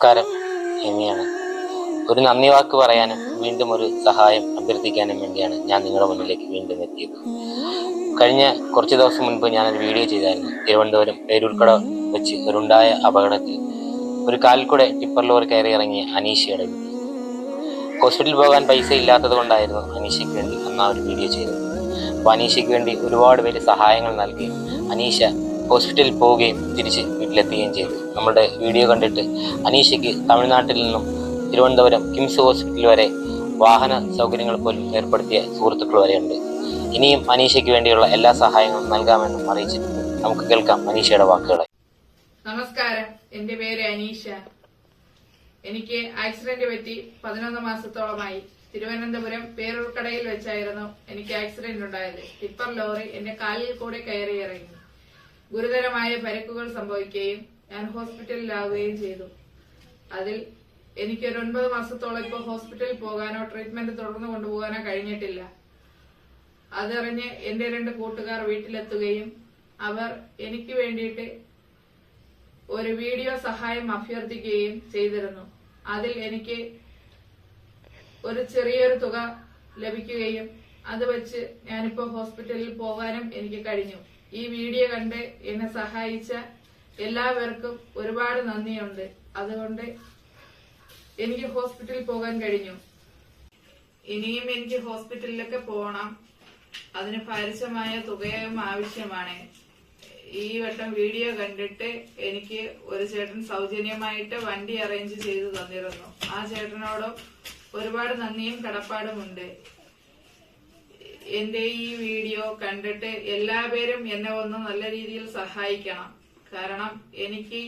നമസ്കാരം. എമിയാണ് ഒരു നന്ദി വാക്ക് പറയാനും വീണ്ടും ഒരു സഹായം അഭ്യർത്ഥിക്കാനും വേണ്ടിയാണ് ഞാൻ നിങ്ങളുടെ മുന്നിലേക്ക് വീണ്ടും എത്തിയത്. കഴിഞ്ഞ കുറച്ച് ദിവസം മുൻപ് ഞാനൊരു വീഡിയോ ചെയ്തായിരുന്നു. തിരുവനന്തപുരം പേരൂർക്കട വെച്ച് ഒരുണ്ടായ അപകടത്തിൽ ഒരു കാൽക്കൂടെ ടിപ്പർ ലോറി കയറി ഇറങ്ങിയ അനീഷയുടെ ഹോസ്പിറ്റലിൽ പോകാൻ പൈസ ഇല്ലാത്തത് കൊണ്ടായിരുന്നു അനീഷയ്ക്ക് വേണ്ടി അന്ന് ആ ഒരു വീഡിയോ ചെയ്തത്. അപ്പോൾ അനീഷയ്ക്ക് വേണ്ടി ഒരുപാട് പേര് സഹായങ്ങൾ നൽകുകയും അനീഷ ഹോസ്പിറ്റലിൽ പോവുകയും തിരിച്ച് വീട്ടിലെത്തുകയും ചെയ്തു. നമ്മുടെ വീഡിയോ കണ്ടിട്ട് അനീഷയ്ക്ക് തമിഴ്നാട്ടിൽ നിന്നും തിരുവനന്തപുരം കിംസ് ഹോസ്പിറ്റൽ വരെ വാഹന സൗകര്യങ്ങൾ പോലും ഏർപ്പെടുത്തിയ സുഹൃത്തുക്കൾ വരെയുണ്ട്. ഇനിയും അനീഷയ്ക്ക് വേണ്ടിയുള്ള എല്ലാ സഹായങ്ങളും നൽകാമെന്നും അറിയിച്ചിട്ടുണ്ട്. നമുക്ക് കേൾക്കാം അനീഷയുടെ വാക്കുകളെ. നമസ്കാരം. എന്റെ പേര് അനീഷ. എനിക്ക് ആക്സിഡന്റ് പറ്റി പതിനൊന്ന് മാസത്തോളമായി. തിരുവനന്തപുരം പേരൂർക്കടയിൽ വെച്ചായിരുന്നു എനിക്ക് ആക്സിഡന്റ് ഉണ്ടായത്. ടിപ്പർ ലോറി എന്റെ കാലിൽ കൂടെ കയറി ഇറങ്ങി ഗുരുതരമായ പരിക്കുകൾ സംഭവിക്കുകയും ഞാൻ ഹോസ്പിറ്റലിലാവുകയും ചെയ്തു. അതിൽ എനിക്ക് ഒരു ഒൻപത് മാസത്തോളം ഇപ്പോൾ ഹോസ്പിറ്റലിൽ പോകാനോ ട്രീറ്റ്മെന്റ് തുടർന്ന് കൊണ്ടുപോകാനോ കഴിഞ്ഞിട്ടില്ല. അതറിഞ്ഞ് എന്റെ രണ്ട് കൂട്ടുകാർ വീട്ടിലെത്തുകയും അവർ എനിക്ക് വേണ്ടിയിട്ട് ഒരു വീഡിയോ സഹായം അഭ്യർത്ഥിക്കുകയും ചെയ്തിരുന്നു. അതിൽ എനിക്ക് ഒരു ചെറിയൊരു തുക ലഭിക്കുകയും അത് വെച്ച് ഞാനിപ്പോ ഹോസ്പിറ്റലിൽ പോകാനും എനിക്ക് കഴിഞ്ഞു. ഈ വീഡിയോ കണ്ട് എന്നെ സഹായിച്ച എല്ലാവർക്കും ഒരുപാട് നന്ദിയുണ്ട്. അതുകൊണ്ട് എനിക്ക് ഹോസ്പിറ്റലിൽ പോകാൻ കഴിഞ്ഞു. ഇനിയും എനിക്ക് ഹോസ്പിറ്റലിലൊക്കെ പോകണം. അതിന് ഭാരിച്ചമായ തുകയും ആവശ്യമാണ്. ഈ വട്ടം വീഡിയോ കണ്ടിട്ട് എനിക്ക് ഒരു ചേട്ടൻ സൗജന്യമായിട്ട് വണ്ടി അറേഞ്ച് ചെയ്ത് തന്നിരുന്നു. ആ ചേട്ടനോടും ഒരുപാട് നന്ദിയും കടപ്പാടുമുണ്ട്. എന്റെ ഈ വീഡിയോ കണ്ടിട്ട് എല്ലാവരും എന്നെ ഒന്ന് നല്ല രീതിയിൽ സഹായിക്കണം. കാരണം എനിക്ക്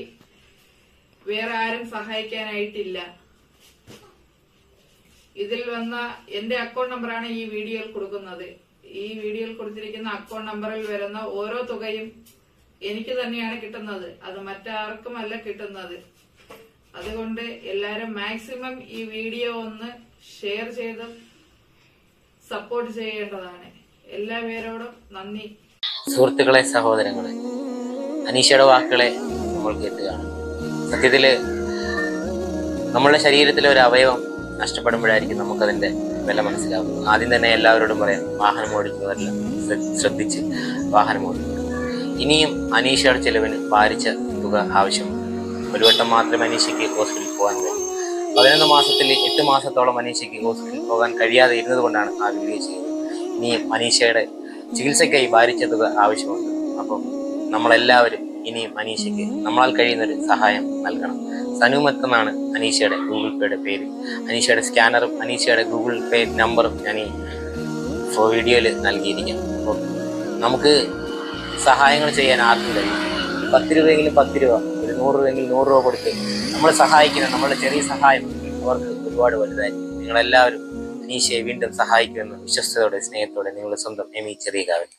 വേറെ ആരും സഹായിക്കാനായിട്ടില്ല. ഇതിൽ വന്ന എന്റെ അക്കൗണ്ട് നമ്പറാണ് ഈ വീഡിയോയിൽ കൊടുക്കുന്നത്. ഈ വീഡിയോയിൽ കൊടുത്തിരിക്കുന്ന അക്കൗണ്ട് നമ്പറിൽ വരുന്ന ഓരോ തുകയും എനിക്ക് തന്നെയാണ് കിട്ടുന്നത്. അത് മറ്റാർക്കുമല്ല കിട്ടുന്നത്. അതുകൊണ്ട് എല്ലാരും മാക്സിമം ഈ വീഡിയോ ഒന്ന് ഷെയർ ചെയ്ത് സപ്പോർട്ട് ചെയ്യേണ്ടതാണ്. എല്ലാവരോടും നന്ദി. സുഹൃത്തുക്കളെ സഹോദരങ്ങളെ അനീഷയുടെ വാക്കുകളെ നമ്മൾ കേട്ടുകയാണ് സത്യത്തിൽ നമ്മളുടെ ശരീരത്തിലെ ഒരു അവയവം നഷ്ടപ്പെടുമ്പോഴായിരിക്കും നമുക്കതിന്റെ വില മനസ്സിലാവും ആദ്യം തന്നെ എല്ലാവരോടും പറയാം വാഹനം ഓടിക്കുന്നവരെല്ലാം ശ്ര- ശ്രദ്ധിച്ച് വാഹനം ഓടിക്കുക. ഇനിയും അനീഷയുടെ ചെലവിന് ഭാരിച്ച തുക ആവശ്യമാണ് ഒരു വട്ടം മാത്രമേ അനീഷയ്ക്ക് ഹോസ്പിറ്റലിൽ പോകാൻ കഴിയും. പതിനൊന്ന് മാസത്തിൽ എട്ട് മാസത്തോളം അനീഷയ്ക്ക് ഹോസ്പിറ്റലിൽ പോകാൻ കഴിയാതെ ഇരുന്നത് കൊണ്ടാണ് ആ വീഡിയോ ചെയ്യുന്നത്. ഇനിയും അനീഷയുടെ ചികിത്സയ്ക്കായി ഭാരിച്ച തുക ആവശ്യമുണ്ട്. അപ്പം നമ്മളെല്ലാവരും ഇനിയും അനീഷയ്ക്ക് നമ്മളാൽ കഴിയുന്ന ഒരു സഹായം നൽകണം. സനുമത്ത് എന്നാണ് അനീഷയുടെ ഗൂഗിൾ പേയുടെ പേര്. അനീഷയുടെ സ്കാനറും അനീഷയുടെ ഗൂഗിൾ പേ നമ്പറും ഞാൻ ഈ വീഡിയോയിൽ നൽകിയിരിക്കാം അപ്പോൾ നമുക്ക് സഹായങ്ങൾ ചെയ്യാൻ ആർക്കും കഴിയും പത്ത് രൂപയെങ്കിലും പത്ത് രൂപ ഒരു നൂറ് രൂപയെങ്കിൽ നൂറ് രൂപ കൊടുത്ത് നമ്മളെ സഹായിക്കുന്ന നമ്മളുടെ ചെറിയ സഹായം അവർക്ക് ഒരുപാട് വലുതായിരിക്കും. നിങ്ങളെല്ലാവരും അനീഷയെ വീണ്ടും സഹായിക്കുമെന്ന് വിശ്വസ്തയോടെ സ്നേഹത്തോടെ നിങ്ങളുടെ സ്വന്തം എമി ചെറിയ കാവൽ